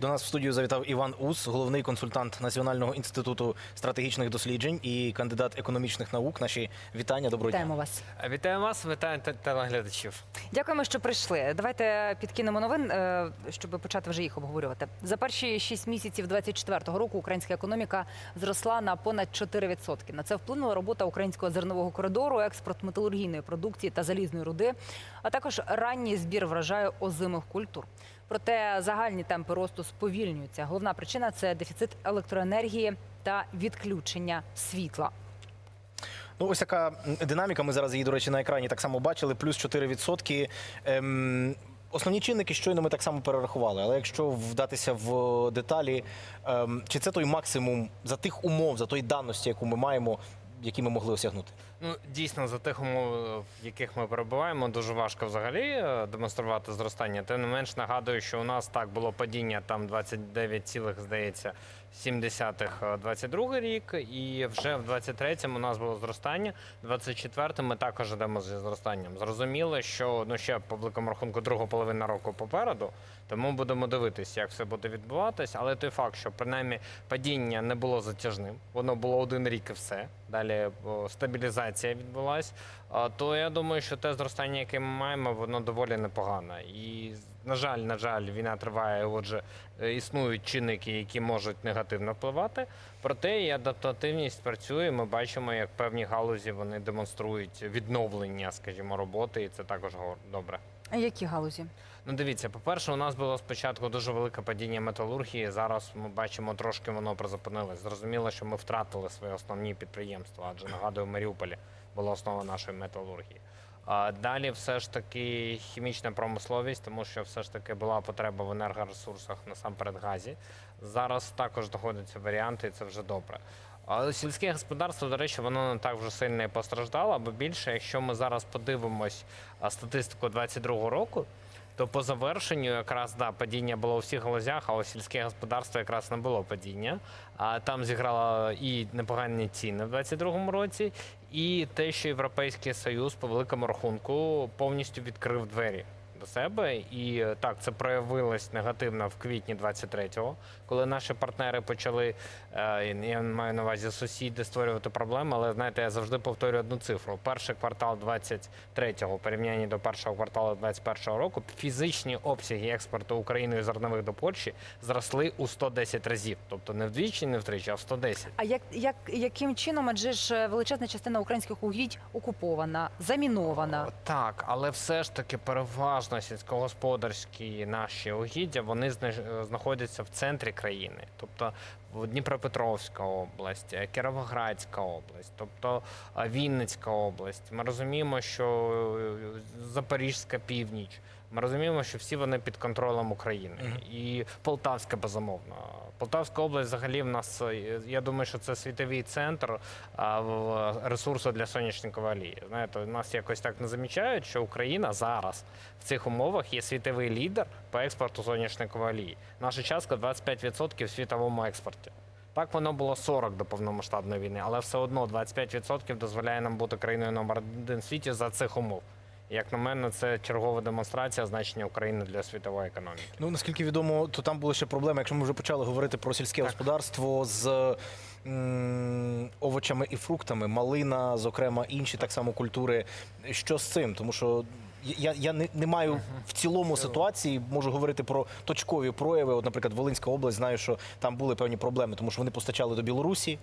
До нас в студію завітав Іван Ус, головний консультант Національного інституту стратегічних досліджень і кандидат економічних наук. Наші вітання. Доброго дня. Вітаємо вас. Вітаю вас, вітаю те- телеглядачів. Дякуємо, що прийшли. Давайте підкинемо новин, е, щоб почати вже їх обговорювати. За перші 6 місяців 2024 року українська економіка зросла на понад 4%. На це вплинула робота українського зернового коридору, експорт металургійної продукції та залізної руди, а також ранній збір врожаю озимих культур. Проте загальні темпи росту сповільнюються. Головна причина це дефіцит електроенергії та відключення світла. Ну, ось така динаміка. Ми зараз її, до речі, на екрані так само бачили. Плюс 4%. Ем, Основні чинники щойно ми так само перерахували. Але якщо вдатися в деталі, ем, чи це той максимум за тих умов, за той даності, яку ми маємо, які ми могли осягнути? Ну дійсно за тих умов, в яких ми перебуваємо, дуже важко взагалі е, демонструвати зростання. Тим не менш нагадую, що у нас так було падіння там 29, цілих, здається, 70-х 22 рік, і вже в 23-му у нас було зростання. 24-му ми також йдемо зі зростанням. Зрозуміло, що ну ще по великому рахунку друга половина року попереду. Тому будемо дивитися, як все буде відбуватись. Але той факт, що принаймні падіння не було затяжним, воно було один рік і все. Далі о, стабілізація відбулась. То я думаю, що те зростання, яке ми маємо, воно доволі непогане. І на жаль, на жаль, війна триває. Отже, е, існують чинники, які можуть негативно впливати. Проте і адаптативність працює. Ми бачимо, як певні галузі вони демонструють відновлення, скажімо, роботи, і це також добре. А які галузі? Ну, дивіться, по-перше, у нас було спочатку дуже велике падіння металургії. Зараз ми бачимо, трошки воно призупинилось. Зрозуміло, що ми втратили свої основні підприємства, адже нагадую, в Маріуполі була основа нашої металургії. Далі все ж таки хімічна промисловість, тому що все ж таки була потреба в енергоресурсах насамперед газі. Зараз також доходяться варіанти, і це вже добре. Сільське господарство, до речі, воно не так вже сильно і постраждало, або більше, якщо ми зараз подивимось статистику 22-го року, то по завершенню якраз да, падіння було у всіх галузях, а у сільське господарство якраз не було падіння. А там зіграла і непогані ціни в 22-му році, і те, що Європейський Союз по великому рахунку повністю відкрив двері. До себе і е, так це проявилось негативно в квітні 23-го, коли наші партнери почали е, я маю на увазі сусіди створювати проблеми. Але знаєте, я завжди повторюю одну цифру: перший квартал 23-го в порівнянні до першого кварталу 21-го року фізичні обсяги експорту України зернових до Польщі зросли у 110 разів, тобто не вдвічі, не втричі, а в 110. А як, як яким чином, адже ж е, величезна частина українських угідь окупована, замінована? Так, але все ж таки переважно сільськогосподарські наші угіддя вони зна- знаходяться в центрі країни, тобто Дніпропетровська область, е, Кіровоградська область, тобто е, Вінницька область. Ми розуміємо, що е, Запорізька північ. Ми розуміємо, що всі вони під контролем України і Полтавська безумовно. Полтавська область взагалі в нас я думаю, що це світовий центр ресурсу для соняшникової олії. Знаєте, у нас якось так не замічають, що Україна зараз в цих умовах є світовий лідер по експорту соняшникової олії. Наша частка 25% в світовому експорті. Так воно було 40 до повномасштабної війни, але все одно 25% дозволяє нам бути країною номер один в світі за цих умов. Як на мене, це чергова демонстрація значення України для світової економіки. Ну наскільки відомо, то там були ще проблеми. Якщо ми вже почали говорити про сільське господарство з овочами і фруктами, малина, зокрема, інші так само культури. Що з цим? Тому що я, я не, не маю в цілому ситуації, можу говорити про точкові прояви. От, наприклад, Волинська область, знаю, що там були певні проблеми, тому що вони постачали до Білорусі.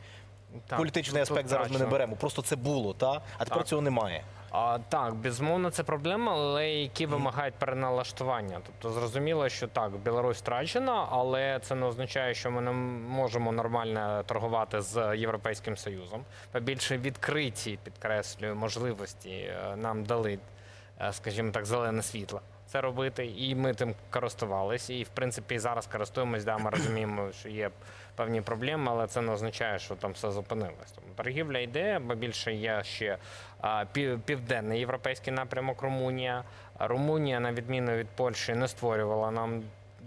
Так, Політичний аспект зараз ми не беремо. Просто це було, та а тепер Так. цього немає. А, так, безумовно, це проблема, але які вимагають переналаштування. Тобто зрозуміло, що так, Білорусь втрачена, але це не означає, що ми не можемо нормально торгувати з Європейським Союзом. Побільше відкриті, підкреслюю, можливості е, нам дали, е, скажімо так, зелене світло. Це робити, і ми тим користувалися. І в принципі зараз користуємось. Да, ми розуміємо, що є певні проблеми, але це не означає, що там все зупинилось. Тому торгівля йде, бо більше є ще пів- південний європейський напрямок Румунія. Румунія, на відміну від Польщі, не створювала нам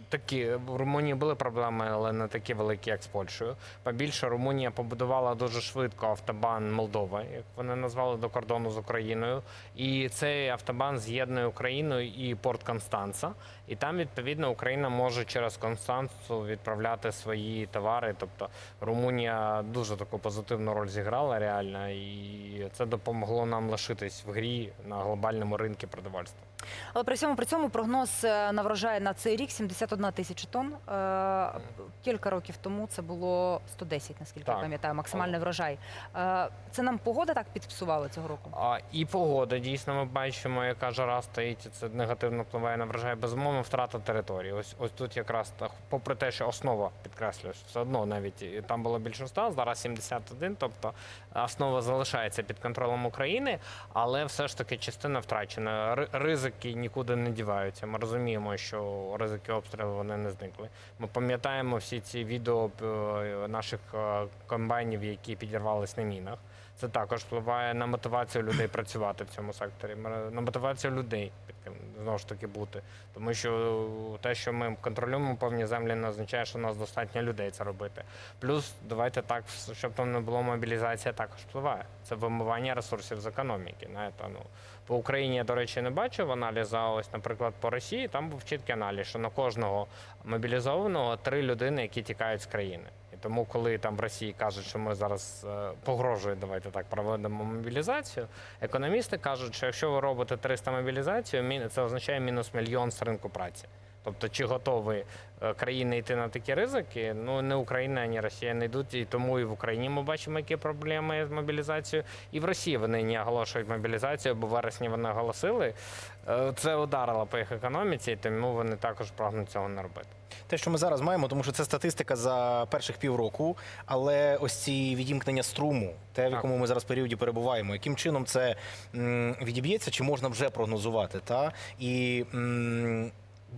такі в Румунії були проблеми, але не такі великі, як з Польщею. Побільше Румунія побудувала дуже швидко автобан Молдова, як вони назвали до кордону з Україною. І цей автобан з'єднує Україну і порт Констанца. І там відповідно Україна може через Констанцу відправляти свої товари. Тобто Румунія дуже таку позитивну роль зіграла реально, і це допомогло нам лишитись в грі на глобальному ринку продовольства. Але при цьому при цьому прогноз е, на врожай на цей рік 71 тисяча тонн. Е, Кілька років тому це було 110, наскільки я Так. пам'ятаю, максимальний врожай. Е, Це нам погода так підпсувала цього року. А, і погода дійсно ми бачимо, яка жара стоїть, і це негативно впливає на врожай. Безумовно, втрата території. Ось ось тут якраз попри те, що основа підкреслюю, що все одно навіть і там було більше 100, зараз 71, тобто основа залишається під контролем України, але все ж таки частина втрачена. Ри- Ризики нікуди не діваються. Ми розуміємо, що ризики обстрілу вони не зникли. Ми пам'ятаємо всі ці відео е, наших е, комбайнів, які підірвались на мінах. Це також впливає на мотивацію людей працювати в цьому секторі, на мотивацію людей знову ж таки бути. Тому що те, що ми контролюємо повні землі, не означає, що у нас достатньо людей це робити. Плюс, давайте так, щоб там не було мобілізація, також впливає. Це вимивання ресурсів з економіки. Знаєте, ну, по Україні я, до речі, не бачив аналізу, ось, наприклад, по Росії там був чіткий аналіз, що на кожного мобілізованого три людини, які тікають з країни. Тому, коли там в Росії кажуть, що ми зараз е, погрожують, давайте так проведемо мобілізацію. Економісти кажуть, що якщо ви робите 300 мобілізацію, це означає мінус мільйон з ринку праці. Тобто, чи готові е, країни йти на такі ризики? Ну не Україна, ані Росія не йдуть. І тому і в Україні ми бачимо, які проблеми з мобілізацією. І в Росії вони не оголошують мобілізацію, бо в вересні вони оголосили. Е, Це ударило по їх економіці, тому вони також прагнуть цього не робити. Те, що ми зараз маємо, тому що це статистика за перших півроку, але ось ці відімкнення струму, те, в якому ми зараз періоді перебуваємо, яким чином це відіб'ється, чи можна вже прогнозувати? Та? І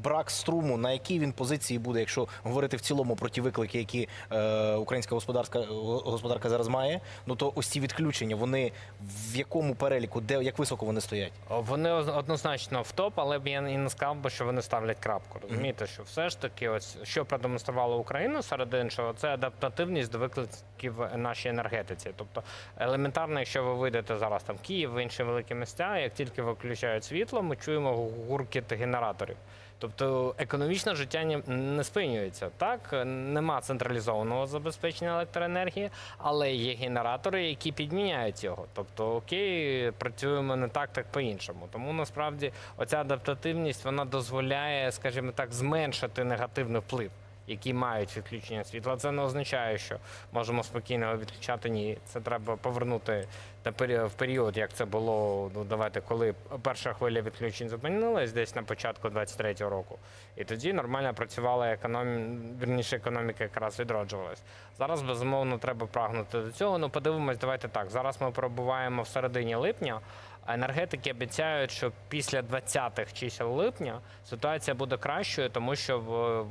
брак струму, на якій він позиції буде, якщо говорити в цілому про ті виклики, які е, українська господарська господарка зараз має, ну то ось ці відключення, вони в якому переліку, де як високо вони стоять? Вони оз- однозначно в топ, але б я і не сказав би, що вони ставлять крапку. Розумієте, що все ж таки, ось що продемонструвала Україна серед іншого, це адаптативність до викликів нашій енергетиці. Тобто елементарно, якщо ви вийдете зараз там в Київ, в інші великі місця, як тільки виключають світло, ми чуємо гуркіт генераторів. Тобто економічне життя не спинюється. Так, нема централізованого забезпечення електроенергії, але є генератори, які підміняють його. Тобто, окей, працюємо не так, так по-іншому. Тому насправді оця адаптативність вона дозволяє, скажімо так, зменшити негативний вплив. Які мають відключення світла, це не означає, що можемо спокійно відключати. Ні, це треба повернути на пері- в період, як це було. Ну давайте, коли перша хвиля відключень зупинилась, десь на початку 23-го року, і тоді нормально працювала економія, вірніше економіка якраз відроджувалась. Зараз безумовно треба прагнути до цього. Ну подивимось, давайте так. Зараз ми перебуваємо в середині липня. а Енергетики обіцяють, що після 20-х чисел липня ситуація буде кращою, тому що в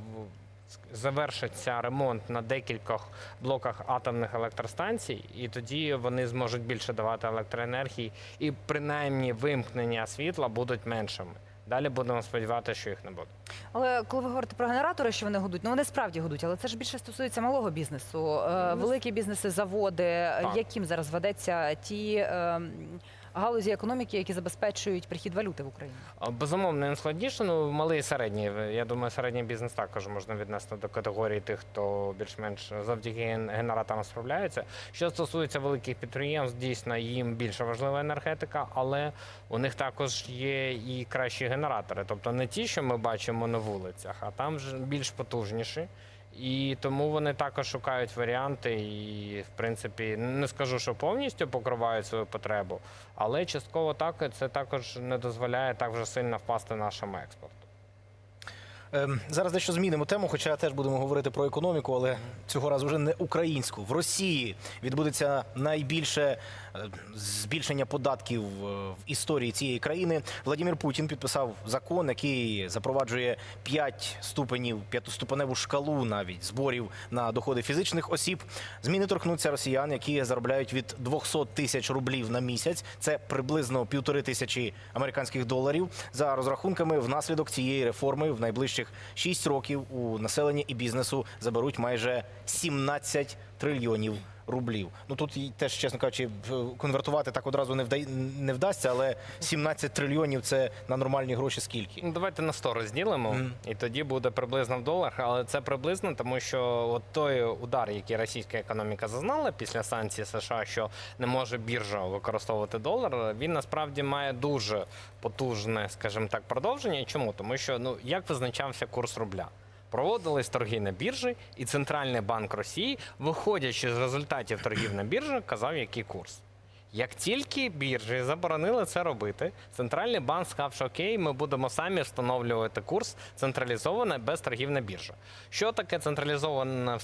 завершиться ремонт на декількох блоках атомних електростанцій, і тоді вони зможуть більше давати електроенергії, і принаймні вимкнення світла будуть меншими. Далі будемо сподіватися, що їх не буде. Але коли ви говорите про генератори, що вони годуть, ну вони справді годуть, але це ж більше стосується малого бізнесу. Е, Великі бізнеси, заводи, Так. яким зараз ведеться ті е, галузі економіки, які забезпечують прихід валюти в Україну. Безумовно, їм складніше. Ну, малий і середній. Я думаю, середній бізнес також можна віднести до категорії тих, хто більш-менш завдяки генераторам справляється. Що стосується великих підприємств, дійсно їм більше важлива енергетика, але у них також є і кращі генератори. Тобто не ті, що ми бачимо на вулицях, а там ж більш потужніші. І тому вони також шукають варіанти, і в принципі не скажу, що повністю покривають свою потребу, але частково так це також не дозволяє так вже сильно впасти нашому експорту. Ем, Зараз дещо змінимо тему, хоча теж будемо говорити про економіку, але цього разу вже не українську. В Росії відбудеться найбільше е, збільшення податків е, в історії цієї країни. Владимир Путін підписав закон, який запроваджує 5 ступенів, п'ятиступеневу шкалу навіть зборів на доходи фізичних осіб. Зміни торкнуться росіян, які заробляють від 200 тисяч рублів на місяць. Це приблизно півтори тисячі американських доларів. За розрахунками, внаслідок цієї реформи в найближчі найближчих 6 років у населення і бізнесу заберуть майже 17 трильйонів рублів. Ну тут теж, чесно кажучи, конвертувати так одразу не, вдай, не вдасться, але 17 трильйонів це на нормальні гроші скільки? Ну, Давайте на 100 розділимо, і тоді буде приблизно в доларах. Але це приблизно, тому що от той удар, який російська економіка зазнала після санкцій США, що не може біржа використовувати долар, він насправді має дуже потужне, скажімо так, продовження. Чому? Тому що ну як визначався курс рубля? Проводились торги на біржі, і Центральний банк Росії, виходячи з результатів торгів на біржі, казав, який курс. Як тільки біржі заборонили це робити, центральний банк сказав, що окей, ми будемо самі встановлювати курс централізовано без торгів на біржі. Що таке централізоване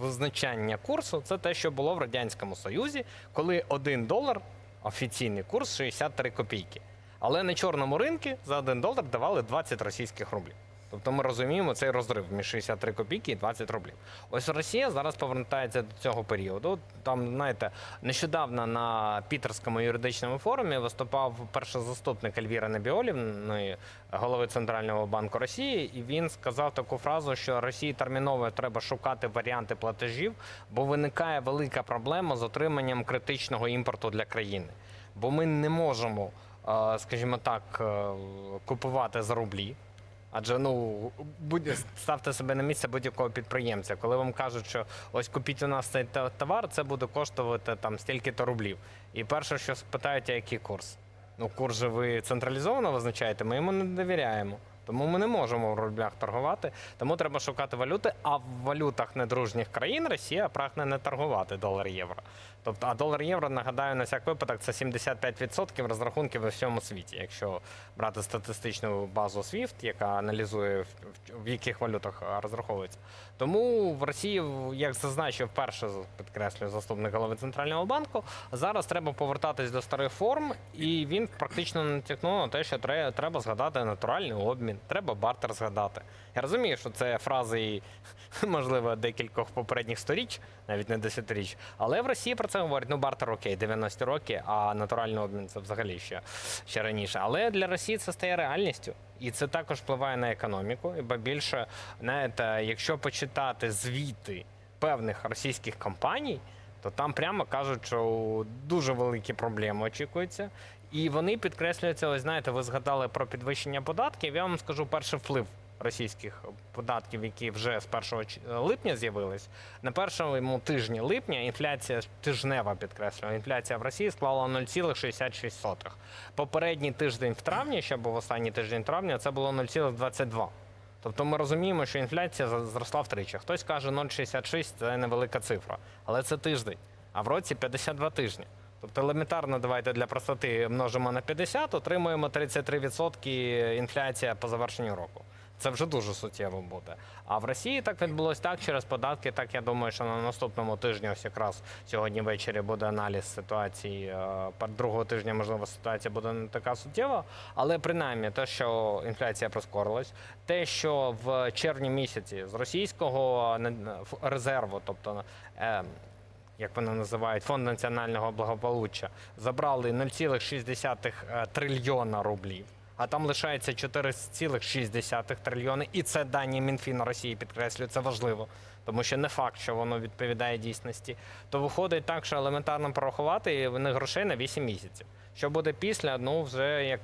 визначання курсу? Це те, що було в радянському союзі, коли 1 долар офіційний курс 63 копійки. Але на чорному ринку за 1 долар давали 20 російських рублів. Тобто ми розуміємо цей розрив між 63 копійки і 20 рублів. Ось Росія зараз повертається до цього періоду. Там, знаєте, нещодавно на Пітерському юридичному форумі виступав перший заступник Ельвіра Набіолівної, голови Центрального банку Росії, і він сказав таку фразу, що Росії терміново треба шукати варіанти платежів, бо виникає велика проблема з отриманням критичного імпорту для країни. Бо ми не можемо, е, скажімо так, е, купувати за рублі. Адже ну будь ставте себе на місце будь-якого підприємця. Коли вам кажуть, що ось купіть у нас цей товар, це буде коштувати там стільки-то рублів. І перше, що спитають, а який курс? Ну, курс же ви централізовано визначаєте, ми йому не довіряємо. Тому ми не можемо в рублях торгувати. Тому треба шукати валюти. А в валютах недружніх країн Росія прагне не торгувати долар євро. Тобто, а долар євро, нагадаю, на всяк випадок це 75% розрахунків у всьому світі. Якщо брати статистичну базу SWIFT, яка аналізує в, яких валютах розраховується. Тому в Росії, як зазначив перше підкреслюю заступник голови центрального банку, зараз треба повертатись до старих форм, і він практично натякнув на те, що треба згадати натуральний обмін, треба бартер згадати. Я розумію, що це фрази можливо декількох попередніх сторіч, навіть не десятиріч. Але в Росії про це говорять: ну бартер окей, 90 роки, а натуральний обмін це взагалі ще, ще раніше. Але для Росії це стає реальністю. І це також впливає на економіку. І ба більше, знаєте, якщо почитати звіти певних російських компаній, то там прямо кажуть, що дуже великі проблеми очікуються. І вони підкреслюються, ось знаєте, ви згадали про підвищення податків. Я вам скажу перший вплив російських податків, які вже з 1 липня з'явились. На першому тижні липня інфляція тижнева підкреслюю, інфляція в Росії склала 0,66. Попередній тиждень в травні, ще був останній тиждень травня, це було 0,22. Тобто ми розуміємо, що інфляція зросла втричі. Хтось каже 0,66 це невелика цифра, але це тиждень, а в році 52 тижні. Тобто елементарно давайте для простоти множимо на 50, отримуємо 33% інфляція по завершенню року. Це вже дуже суттєво буде. А в Росії так відбулося так через податки. Так я думаю, що на наступному тижні, ось якраз сьогодні ввечері буде аналіз ситуації. е, Другого тижня, можливо, ситуація буде не така суттєва. Але принаймні те, що інфляція прискорилась, те, що в червні місяці з російського е, резерву, тобто е, як вони називають, фонд національного благополуччя, забрали 0,6 трильйона рублів. А там лишається 4,6 трильйони, і це дані Мінфіну Росії підкреслюю, це важливо, тому що не факт, що воно відповідає дійсності. То виходить так, що елементарно порахувати і вони грошей на 8 місяців. Що буде після? Ну вже як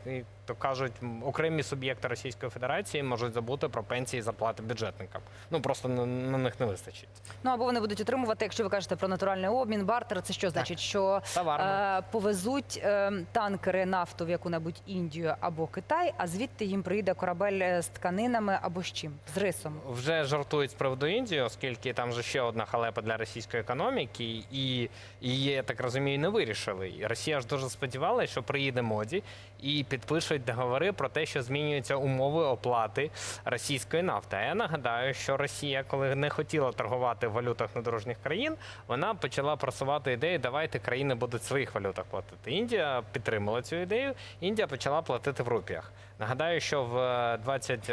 то кажуть, окремі суб'єкти Російської Федерації можуть забути про пенсії і зарплати бюджетникам. Ну просто на, на них не вистачить. Ну або вони будуть отримувати, якщо ви кажете про натуральний обмін, бартер. Це що значить? Що е, повезуть е, танкери нафту в яку-небудь Індію або Китай, а звідти їм приїде корабель е, з тканинами або з чим? З рисом. Вже жартують з приводу Індії, оскільки там же ще одна халепа для російської економіки, і і її, я так розумію, не вирішили. Росія ж дуже сподівалася, що приїде моді і підпишуть договори про те, що змінюються умови оплати російської нафти. А я нагадаю, що Росія, коли не хотіла торгувати в валютах недорожніх країн, вона почала просувати ідею, давайте країни будуть в своїх валютах платити. Індія підтримала цю ідею. Індія почала платити в рупіях. Нагадаю, що в е, 20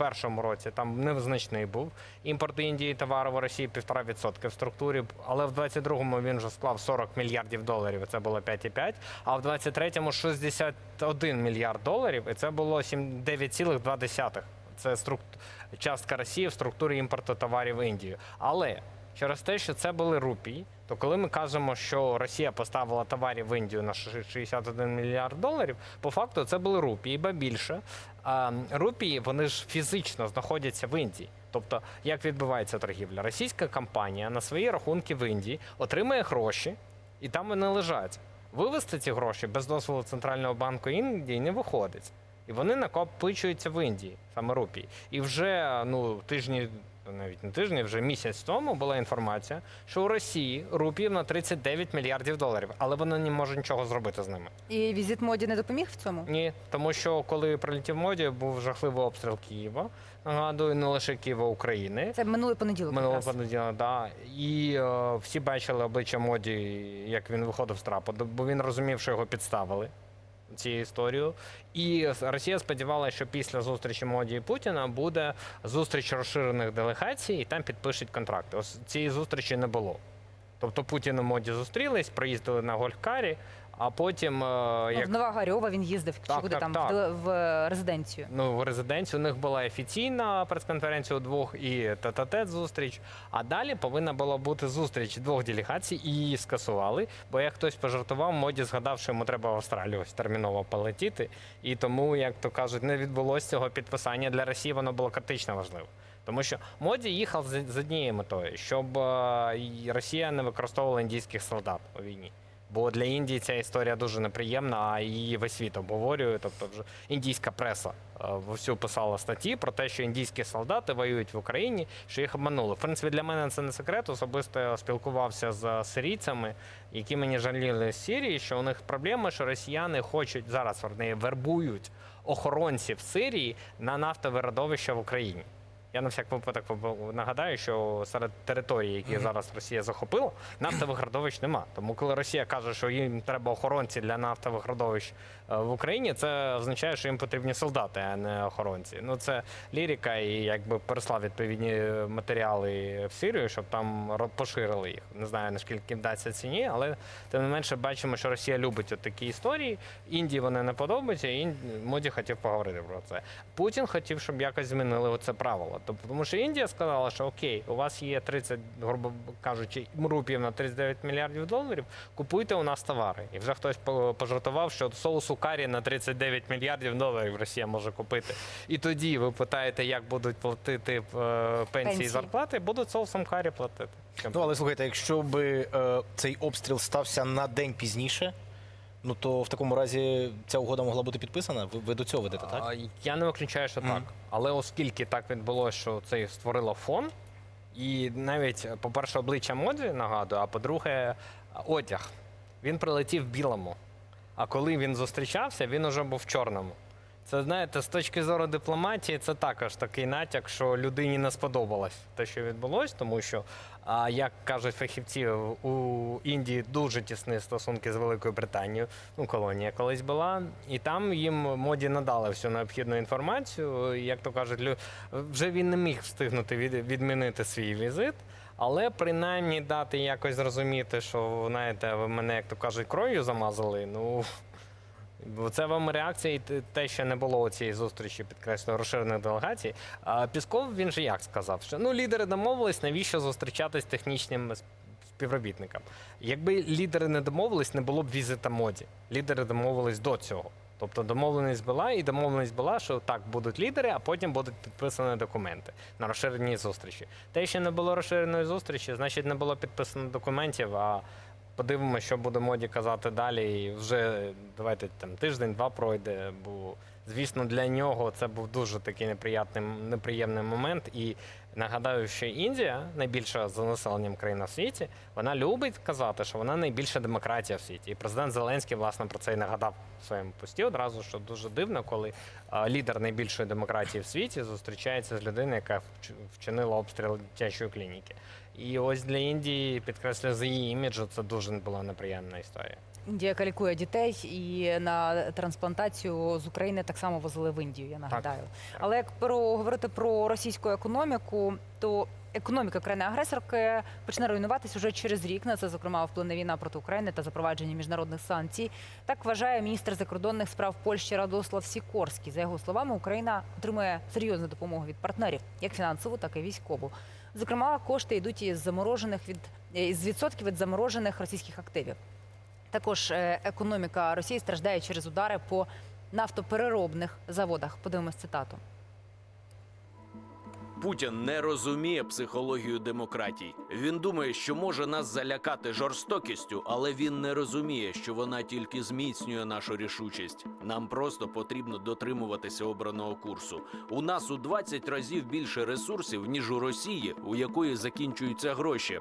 е, першому році там незначний був імпорт Індії товару в Росії 1,5% в структурі, але в 22-му він вже склав 40 мільярдів доларів. Це було 5,5, а в 23-му 61 мільярд доларів, і це було 7 9,2%. це струк... частка Росії в структурі імпорту товарів в Індію. Але через те, що це були рупії, то коли ми кажемо, що Росія поставила товарів в Індію на ш- 61 мільярд доларів, по факту це були рупії, ба більше. А рупії вони ж фізично знаходяться в Індії. Тобто, як відбувається торгівля? Російська компанія на свої рахунки в Індії отримує гроші, і там вони лежать. Вивести ці гроші без дозволу Центрального банку Індії не виходить. І вони накопичуються в Індії, саме рупії. І вже ну тижні, навіть не тижні, вже місяць тому була інформація, що у Росії рупіїв на 39 мільярдів доларів, але вона не може нічого зробити з ними. І візит моді не допоміг в цьому? Ні, тому що коли прилетів моді, був жахливий обстріл Києва. Нагадую, не лише Києва України. Це минулий понеділок. Минулого якраз. понеділка, да. І е, всі бачили обличчя моді, як він виходив з трапу, бо він розумів, що його підставили цією історією. І Росія сподівалася, що після зустрічі моді і Путіна буде зустріч розширених делегацій, і там підпишуть контракти. Ось цієї зустрічі не було. Тобто Путін і моді зустрілись, приїздили на гольфкарі, а потім, е, Ну, як В Нова Гарьова він їздив, чи Так, куди так, там так. В, в резиденцію. Ну, в резиденції у них була офіційна прес-конференція у двох і тет-а-тет зустріч. А далі повинна була бути зустріч двох делегацій, і її скасували. Бо як хтось пожартував, моді згадав, що йому треба в Австралію ось терміново полетіти. І тому, як то кажуть, не відбулося цього підписання. Для Росії воно було критично важливо. Тому що моді їхав з, з однією метою, щоб е, Росія не використовувала індійських солдат у війні. Бо для Індії ця історія дуже неприємна, а її весь світ обговорює. Тобто, вже індійська преса е, вовсю писала статті про те, що індійські солдати воюють в Україні, що їх обманули. В принципі, для мене це не секрет. Особисто я спілкувався з сирійцями, які мені жаліли з Сирії, що у них проблема, що росіяни хочуть зараз вербують охоронців Сирії на нафтове родовище в Україні. Я на всяк випадок нагадаю, що серед територій, які зараз Росія захопила, нафтових родовищ нема. Тому коли Росія каже, що їм треба охоронці для нафтових родовищ е, в Україні, це означає, що їм потрібні солдати, а не охоронці. Ну це лірика, і якби переслав відповідні матеріали в Сирію, щоб там поширили їх. Не знаю наскільки вдасться ці ні, але тим не менше бачимо, що Росія любить от такі історії. Індії вони не подобаються. і моді хотів поговорити про це. Путін хотів, щоб якось змінили це правило. Тобто, тому що Індія сказала, що окей, у вас є 30, грубо кажучи, рупів на 39 мільярдів доларів. Купуйте у нас товари. І вже хтось по- пожартував, що соусу карі на 39 мільярдів доларів Росія може купити. І тоді ви питаєте, як будуть платити е, пенсії Пенсії. і зарплати, будуть соусом карі платити. Ну, але слухайте, якщо би е, цей обстріл стався на день пізніше, ну то в такому разі ця угода могла бути підписана. Ви, ви до цього ведете, так? А, Я не виключаю, що так. Але оскільки так відбулося, що це створило фон, і навіть, по-перше, обличчя модзі нагадую, а по-друге, одяг. Він прилетів в білому. А коли він зустрічався, він уже був в чорному. Це знаєте, з точки зору дипломатії, це також такий натяк, що людині не сподобалось те, що відбулось, тому що, як кажуть фахівці, у Індії дуже тісні стосунки з Великою Британією. Ну, колонія колись була, і там їм моді надали всю необхідну інформацію. Як то кажуть, вже він не міг встигнути від, відмінити свій візит. Але принаймні дати якось зрозуміти, що знаєте, ви мене, як то кажуть, кров'ю замазали. Ну Бо це вам реакція і те- що не було у цієї зустрічі, підкреслюю, розширених делегацій. А Пісков він же як сказав, що ну лідери домовились, навіщо зустрічатись технічним співробітникам. Якби лідери не домовились, не було б візита моді. Лідери домовились до цього. Тобто домовленість була, і домовленість була, що так будуть лідери, а потім будуть підписані документи на розширеній зустрічі. Те, що не було розширеної зустрічі, значить не було підписано документів. А подивимося, що буде моді казати далі. І вже давайте там тиждень-два пройде. Бо звісно, для нього це був дуже такий неприятний, неприємний момент. І нагадаю, що Індія найбільша за населенням країна в світі, вона любить казати, що вона найбільша демократія в світі. І президент Зеленський власне про це і нагадав в своєму пості одразу, що дуже дивно, коли лідер найбільшої демократії в світі зустрічається з людиною, яка вчинила обстріл дитячої клініки. І ось для Індії підкреслюю за її іміджу, це дуже була неприємна історія. Індія калікує дітей і на трансплантацію з України так само возили в Індію. Я нагадаю. Але як про говорити про російську економіку, то економіка країни-агресорки почне руйнуватись уже через рік. На це зокрема вплине війна проти України та запровадження міжнародних санкцій. Так вважає міністр закордонних справ Польщі Радослав Сікорський. За його словами, Україна отримує серйозну допомогу від партнерів, як фінансову, так і військову. Зокрема, кошти йдуть із заморожених від із відсотків від заморожених російських активів. Також е, економіка Росії страждає через удари по нафтопереробних заводах. Подивимось цитату. Путін не розуміє психологію демократій. Він думає, що може нас залякати жорстокістю, але він не розуміє, що вона тільки зміцнює нашу рішучість. Нам просто потрібно дотримуватися обраного курсу. У нас у 20 разів більше ресурсів ніж у Росії, у якої закінчуються гроші.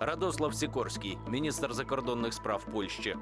Радослав Сікорський, міністр закордонних справ Польщі.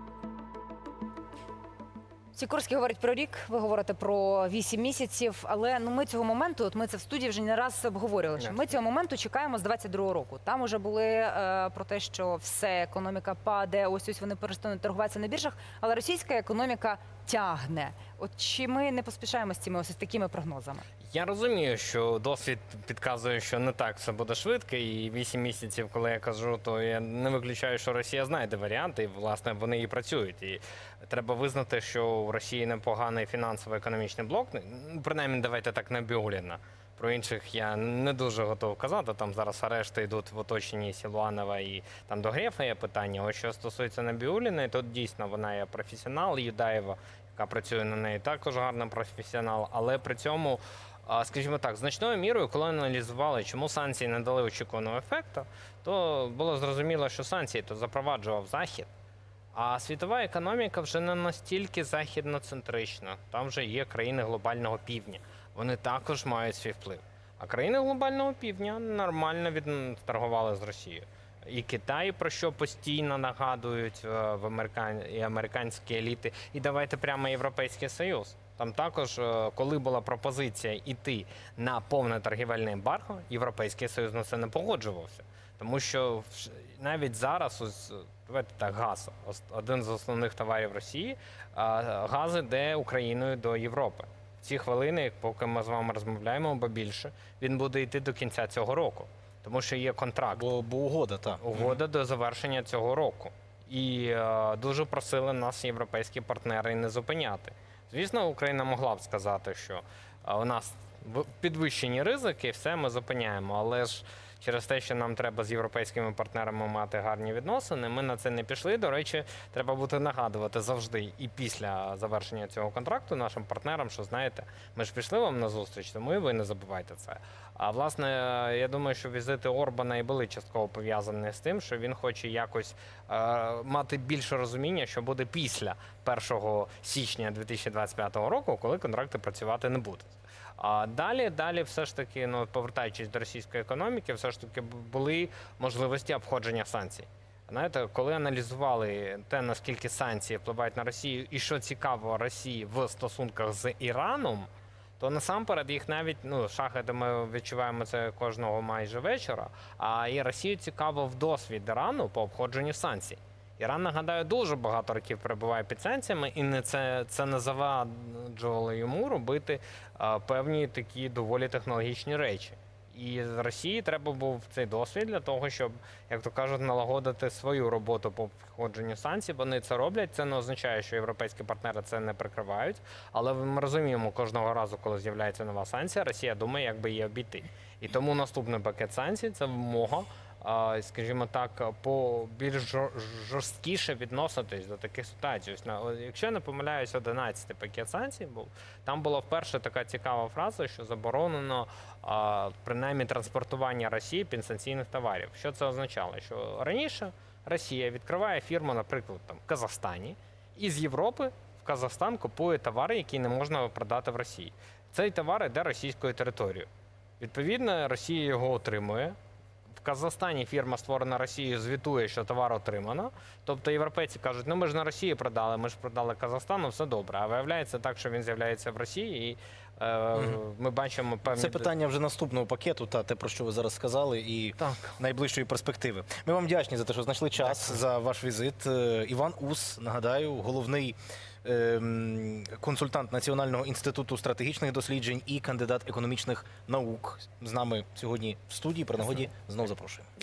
Сікорський говорить про рік. Ви говорите про 8 місяців. Але ну ми цього моменту, от ми це в студії вже не раз обговорювали. Що ми цього моменту чекаємо з 22-го року. Там уже були е, про те, що все економіка паде. Ось ось вони перестануть торгуватися на біржах. Але російська економіка тягне. От чи ми не поспішаємо з цими ось такими прогнозами? Я розумію, що досвід підказує, що не так все буде швидко, і 8 місяців, коли я кажу, то я не виключаю, що Росія знайде варіанти, і власне вони і працюють. І треба визнати, що в Росії непоганий фінансово-економічний блок. Ну, принаймні, давайте так набіуліно. Про інших я не дуже готов казати. Там зараз арешти йдуть в оточенні Сілуанова і там до Грефа є питання. Ось що стосується Набіуліної, то дійсно вона є професіонал Юдаєва, яка працює на неї, також гарний професіонал, але при цьому. Скажімо так, значною мірою, коли аналізували, чому санкції не дали очікуваного ефекту, то було зрозуміло, що санкції то запроваджував Захід, а світова економіка вже не настільки західноцентрична. Там вже є країни глобального півдня. Вони також мають свій вплив. А країни глобального півдня нормально відторгували з Росією. І Китай про що постійно нагадують е, в американ... і американські еліти, і давайте прямо Європейський Союз. Там також, е, коли була пропозиція йти на повне торгівельне ембарго, Європейський Союз на це не погоджувався. Тому що навіть зараз, ось, давайте так, газ, один з основних товарів Росії, газ іде Україною до Європи. Ці хвилини, поки ми з вами розмовляємо, або більше, він буде йти до кінця цього року. Тому що є контракт Бо, бо угода, так. угода до завершення цього року. І е, дуже просили нас європейські партнери не зупиняти. Звісно, Україна могла б сказати, що е, у нас підвищені ризики, все ми зупиняємо. Але ж через те, що нам треба з європейськими партнерами мати гарні відносини, ми на це не пішли. До речі, треба буде нагадувати завжди і після завершення цього контракту нашим партнерам, що знаєте, ми ж пішли вам на зустріч, тому і ви не забувайте це. А власне, я думаю, що візити Орбана і були частково пов'язані з тим, що він хоче якось е, мати більше розуміння, що буде після 1 січня 2025 року, коли контракти працювати не будуть. А далі, далі, все ж таки, ну повертаючись до російської економіки, все ж таки були можливості обходження санкцій. Знаєте, коли аналізували те, наскільки санкції впливають на Росію, і що цікаво Росії в стосунках з Іраном, то насамперед їх навіть ну шахи, ми відчуваємо це кожного майже вечора. А і Росію цікаво в досвід Ірану по обходженню санкцій. Іран, нагадаю, дуже багато років перебуває під санкціями, і не це, це не заваджувало йому робити а, певні такі доволі технологічні речі. І з Росії треба був цей досвід для того, щоб, як то кажуть, налагодити свою роботу по входженню санкцій. Вони це роблять. Це не означає, що європейські партнери це не прикривають. Але ми розуміємо, кожного разу, коли з'являється нова санкція, Росія думає, як би її обійти. І тому наступний пакет санкцій це вимога, скажімо так, по більш жорсткіше відноситись до таких ситуацій. Ось Якщо я не помиляюсь, 11 пакет санкцій був. Там була вперше така цікава фраза, що заборонено принаймні транспортування Росії підсанкційних товарів. Що це означало? Що раніше Росія відкриває фірму, наприклад, там в Казахстані, і з Європи в Казахстан купує товари, які не можна продати в Росії. Цей товар йде російською територією. Відповідно, Росія його отримує. В Казахстані фірма створена Росією звітує, що товар отримано. Тобто європейці кажуть, ну ми ж на Росії продали, ми ж продали Казахстану, все добре. А виявляється так, що він з'являється в Росії, і е, ми бачимо певні Це питання вже наступного пакету, та те, про що ви зараз сказали, і Так. найближчої перспективи. Ми вам вдячні за те, що знайшли час за ваш візит. Е, Іван Ус, нагадаю, головний консультант Національного інституту стратегічних досліджень і кандидат економічних наук. З нами сьогодні в студії. При нагоді знов запрошуємо.